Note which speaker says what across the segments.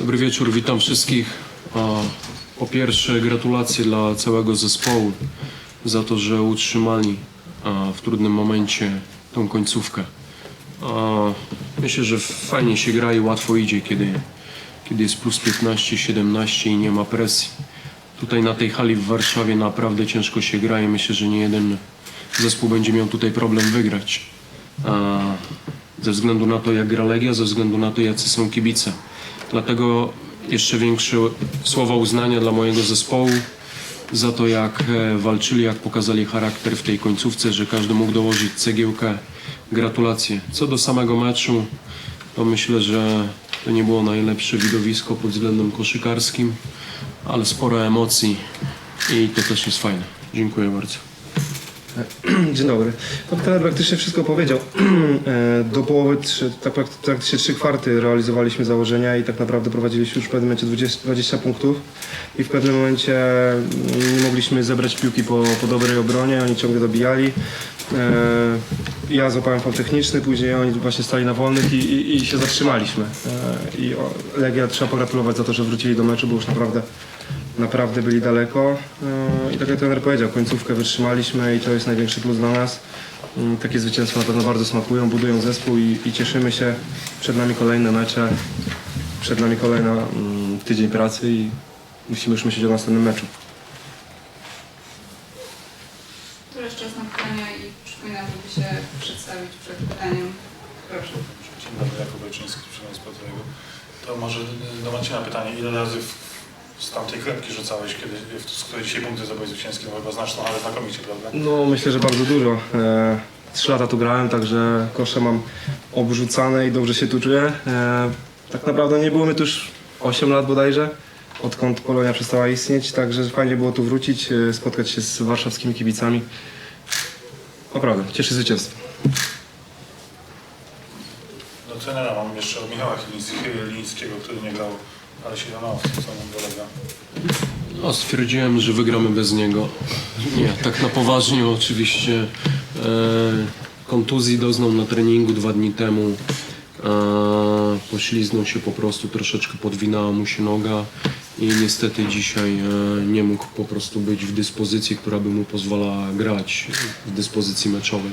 Speaker 1: Dobry wieczór, witam wszystkich. Po pierwsze gratulacje dla całego zespołu za to, że utrzymali w trudnym momencie tą końcówkę. Myślę, że fajnie się gra i łatwo idzie, kiedy, kiedy jest plus 15, 17 i nie ma presji. Tutaj na tej hali w Warszawie naprawdę ciężko się gra i myślę, że nie jeden zespół będzie miał tutaj problem wygrać. Ze względu na to, jak gra Legia, ze względu na to, jacy są kibice. Dlatego jeszcze większe słowa uznania dla mojego zespołu za to, jak e, walczyli, jak pokazali charakter w tej końcówce, że każdy mógł dołożyć cegiełkę. Gratulacje. Co do samego meczu, to myślę, że to nie było najlepsze widowisko pod względem koszykarskim, ale sporo emocji i to też jest fajne. Dziękuję bardzo.
Speaker 2: Dzień dobry. Pan trener praktycznie wszystko powiedział. E, Do połowy, tak prak- praktycznie trzy kwarty realizowaliśmy założenia i tak naprawdę prowadziliśmy już w pewnym momencie 20, 20 punktów i w pewnym momencie mm, nie mogliśmy zebrać piłki po, po dobrej obronie, oni ciągle dobijali. E, Ja złapałem faul techniczny, później oni właśnie stali na wolnych i, i, i się zatrzymaliśmy. E, I Legia trzeba pogratulować za to, że wrócili do meczu, bo już naprawdę naprawdę byli daleko Yy, i tak jak trener powiedział, końcówkę wytrzymaliśmy i to jest największy plus dla nas. Yy, Takie zwycięstwa na pewno bardzo smakują, budują zespół i, i cieszymy się. Przed nami kolejne mecze, przed nami kolejny tydzień pracy i musimy już myśleć o następnym meczu.
Speaker 3: To jeszcze czas na pytania i przypominam, żeby się przedstawić przed pytaniem. Proszę.
Speaker 4: Dzień dobry, Jakub Leczyński, przynajmniej sportowego. To może do Marcina pytanie, ile razy w, z tamtej klepki rzucałeś, kiedy, z której dzisiaj punkty zdobyłeś zwycięskie, no chyba znasz ale znakomicie, prawda?
Speaker 2: No myślę, że bardzo dużo. E, Trzy lata tu grałem, także kosze mam obrzucane i dobrze się tu czuję. E, Tak naprawdę nie było my tu już 8 lat bodajże, odkąd Polonia przestała istnieć, także fajnie było tu wrócić, e, spotkać się z warszawskimi kibicami. Naprawdę, cieszy zwycięstwo.
Speaker 4: Do trenera mam jeszcze od Michała Chylińskiego, który nie grał, ale się na samym dolega.
Speaker 1: No, stwierdziłem, że wygramy bez niego. Nie, tak na poważnie oczywiście. E, kontuzji doznał na treningu dwa dni temu. E, pośliznął się po prostu, troszeczkę podwinęła mu się noga i niestety dzisiaj e, nie mógł po prostu być w dyspozycji, która by mu pozwalała grać w dyspozycji meczowej.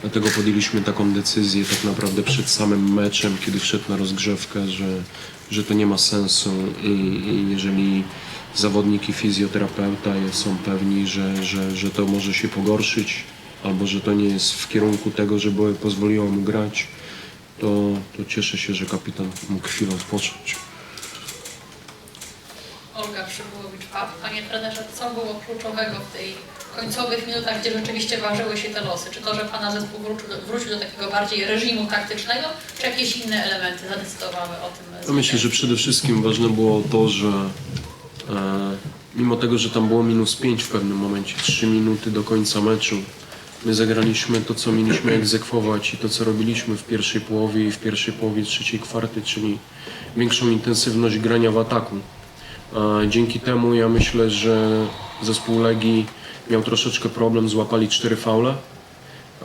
Speaker 1: Dlatego podjęliśmy taką decyzję tak naprawdę przed samym meczem, kiedy wszedł na rozgrzewkę, że, że to nie ma sensu i, i jeżeli zawodnik i fizjoterapeuta są pewni, że, że, że to może się pogorszyć albo że to nie jest w kierunku tego, żeby pozwoliło mu grać, to, to cieszę się, że kapitan mógł chwilę odpocząć.
Speaker 5: Olga Przybyłowicz-Pap. Panie trenerze, co było kluczowego w tej końcowych minutach, gdzie rzeczywiście ważyły się te losy? Czy to, że Pana zespół wrócił do, wrócił do takiego bardziej reżimu taktycznego, czy jakieś inne elementy zadecydowały o tym?
Speaker 1: Ja myślę, że przede wszystkim ważne było to, że e, mimo tego, że tam było minus 5 w pewnym momencie, 3 minuty do końca meczu, my zagraliśmy to, co mieliśmy egzekwować i to, co robiliśmy w pierwszej połowie i w pierwszej połowie trzeciej kwarty, czyli większą intensywność grania w ataku. E, dzięki temu ja myślę, że zespół Legii miał troszeczkę problem, złapali cztery faule.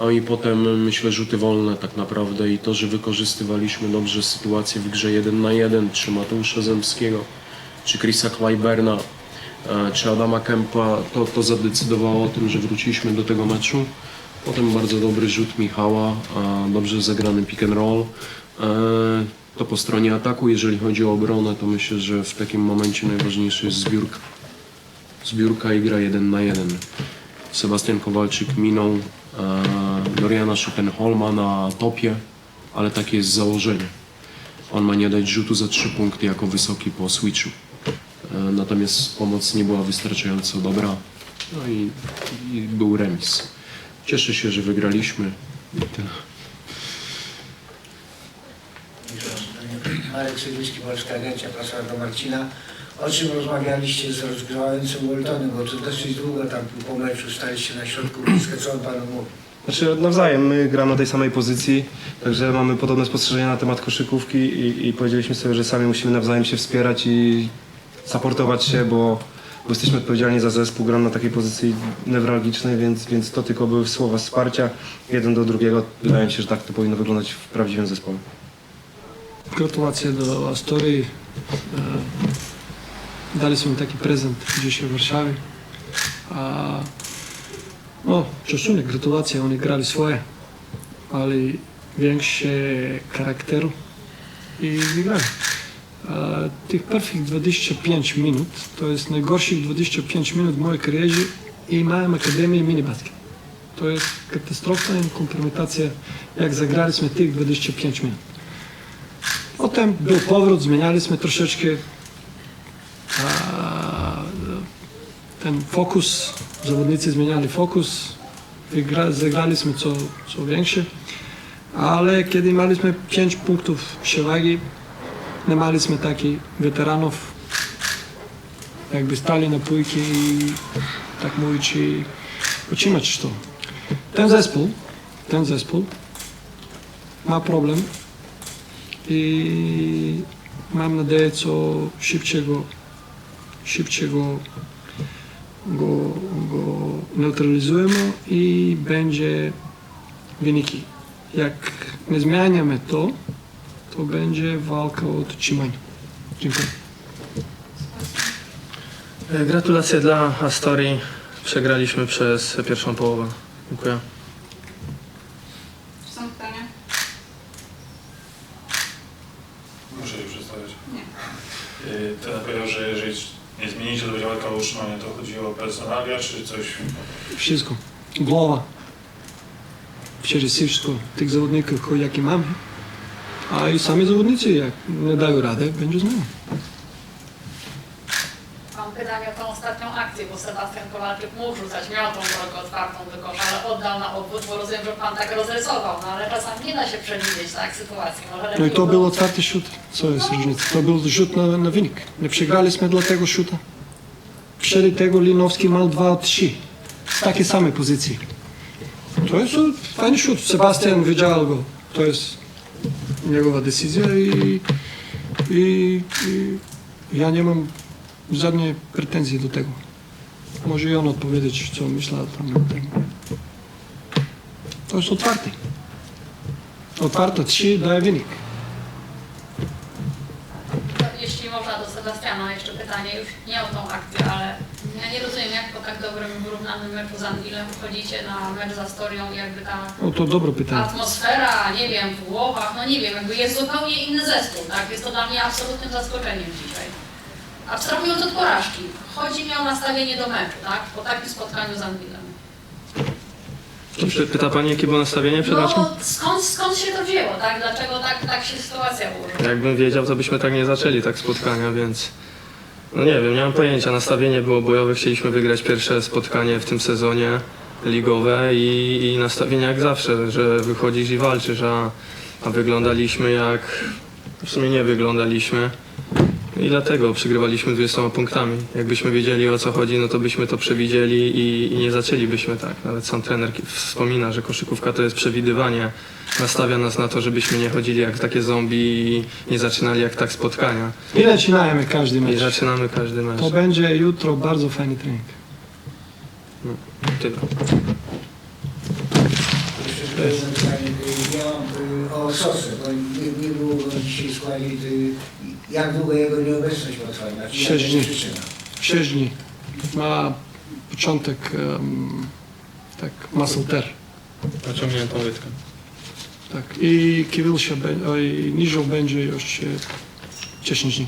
Speaker 1: A i potem myślę rzuty wolne tak naprawdę i to, że wykorzystywaliśmy dobrze sytuację w grze 1 na 1, czy Mateusza Zemskiego, czy Chrisa Kleiberna, e, czy Adama Kempa, to, to zadecydowało o tym, że wróciliśmy do tego meczu. Potem bardzo dobry rzut Michała, e, dobrze zagrany pick and roll. To po stronie ataku, jeżeli chodzi o obronę, to myślę, że w takim momencie najważniejsza jest zbiórka. Zbiórka i gra 1 na 1. Sebastian Kowalczyk minął e, Doriana Schuppenholma na topie, ale takie jest założenie. On ma nie dać rzutu za 3 punkty jako wysoki po switchu. E, natomiast pomoc nie była wystarczająco dobra. No i, i był remis. Cieszę się, że wygraliśmy. I tyle.
Speaker 6: Marek Sylwicki, Polska Agencja Prasowa Marcina. O czym rozmawialiście z rozgrywającym Waltonem, bo to dosyć długo tam po meczu staliście na środku blisko, co on panu mówi?
Speaker 2: Znaczy nawzajem, my gramy na tej samej pozycji, także mamy podobne spostrzeżenia na temat koszykówki i, i powiedzieliśmy sobie, że sami musimy nawzajem się wspierać i supportować się, bo, bo jesteśmy odpowiedzialni za zespół, gram na takiej pozycji newralgicznej, więc, więc to tylko były słowa wsparcia jeden do drugiego. Wydaje mi się, że tak to powinno wyglądać w prawdziwym zespole.
Speaker 7: Gratulacje do Astorii. E, Daliśmy taki prezent dzisiaj w Warszawie. A, no, szacunek, gratulacje, oni grali swoje, ale większe charakteru i wygrali. E, Tych pierwszych 25 minut, to jest najgorszych 25 minut w mojej karierze i miałem Akademię Minibasket. To jest katastrofa i kompromitacja, jak zagraliśmy tych 25 minut. Potem był powrót, zmienialiśmy troszeczkę ten fokus, zawodnicy zmieniali fokus, wygra, zagraliśmy co, co większe, ale kiedy mieliśmy 5 punktów przewagi, nie mieliśmy takich weteranów, jakby stali na pójki i tak mówić i utrzymać to. Ten zespół, ten zespół ma problem i mam nadzieję, co szybciego, szybciego go, go neutralizujemy i będzie wyniki. Jak nie zmieniamy to, to będzie walka o utrzymanie. Dziękuję.
Speaker 8: Gratulacje dla Astorii. Przegraliśmy przez pierwszą połowę. Dziękuję.
Speaker 3: Czy są pytania?
Speaker 4: Muszę je przedstawiać.
Speaker 3: Nie.
Speaker 4: Yy, Ten powiedział, że jeżeli nie zmienicie, to będzie walka o utrzymanie. To chodziło o personalia, czy coś?
Speaker 7: Wszystko. Głowa. Przecież wszystko. Tych zawodników, jakie mamy. A i sami zawodnicy, jak nie dają radę, będzie zmiana.
Speaker 5: Mam pytanie o tą ostatnią akcję, bo Sebastian Kowalczyk mógł rzucać, miał tą drogę otwartą do kosza, ale oddał na obwód, bo rozumiem, że Pan tak rozrysował, no ale czasami nie da się przewidzieć tak sytuacji. Może
Speaker 7: No i to był otwarty szut. Co jest różnica? To był rzut na, na wynik. Nie przegraliśmy dla tego szuta. Przed tego Linowski miał 2-3. Z takiej samej pozycji. To jest fajny szut. Sebastian wiedział go. To jest jego decyzja i, i, i ja nie mam żadnej pretensji do tego. Może i on odpowiedzieć, co myślał tam. To jest otwarty. Otwarte 3 daje wynik.
Speaker 5: Jeśli można do Sebastiana jeszcze pytanie, już nie o tą akcję, ale ja nie rozumiem, jak po tak dobrym, wyrównanym meczu z Anwilem wchodzicie na mecz za Storią i jakby ta
Speaker 7: No to dobre pytanie.
Speaker 5: atmosfera, nie wiem, w głowach, no nie wiem, jakby jest zupełnie inny zespół, tak? Jest to dla mnie absolutnym zaskoczeniem dzisiaj. Abstrahując od porażki, chodzi mi o nastawienie do meczu, tak? Po takim spotkaniu z Anwilem.
Speaker 8: Py- Pyta Pani, jakie było nastawienie przed meczem?
Speaker 5: No skąd, skąd się to wzięło, tak? Dlaczego tak, tak się sytuacja ułożyła?
Speaker 8: Jakbym wiedział, to byśmy tak nie zaczęli tak spotkania, więc... No nie wiem, nie mam pojęcia. Nastawienie było bojowe. Chcieliśmy wygrać pierwsze spotkanie w tym sezonie ligowe i, i nastawienie jak zawsze, że wychodzisz i walczysz, a, a wyglądaliśmy jak... W sumie nie wyglądaliśmy. I dlatego przegrywaliśmy 20 punktami. Jakbyśmy wiedzieli o co chodzi, no to byśmy to przewidzieli i, i nie zaczęlibyśmy tak. Nawet sam trener wspomina, że koszykówka to jest przewidywanie. Nastawia nas na to, żebyśmy nie chodzili jak takie zombie i nie zaczynali jak tak spotkania.
Speaker 7: I zaczynajmy każdy
Speaker 8: I
Speaker 7: mecz.
Speaker 8: zaczynamy każdy mecz.
Speaker 7: To będzie jutro bardzo fajny trening.
Speaker 8: Tyle.
Speaker 6: Jeszcze jedno pytanie. y, Ja mam y, o Sosę, bo nie, nie było dzisiaj składzie. y, Jak długo jego nieobecność potrwa? Znaczy, jaka
Speaker 7: Sześć
Speaker 6: jest
Speaker 7: dni.
Speaker 6: przyczyna?
Speaker 7: 6 dni. Ma początek em, tak muscle tear.
Speaker 8: Naciągniętą łydkę.
Speaker 7: Tak. I Kiwilsia, be- oj, Niżą będzie już e, 10 dni.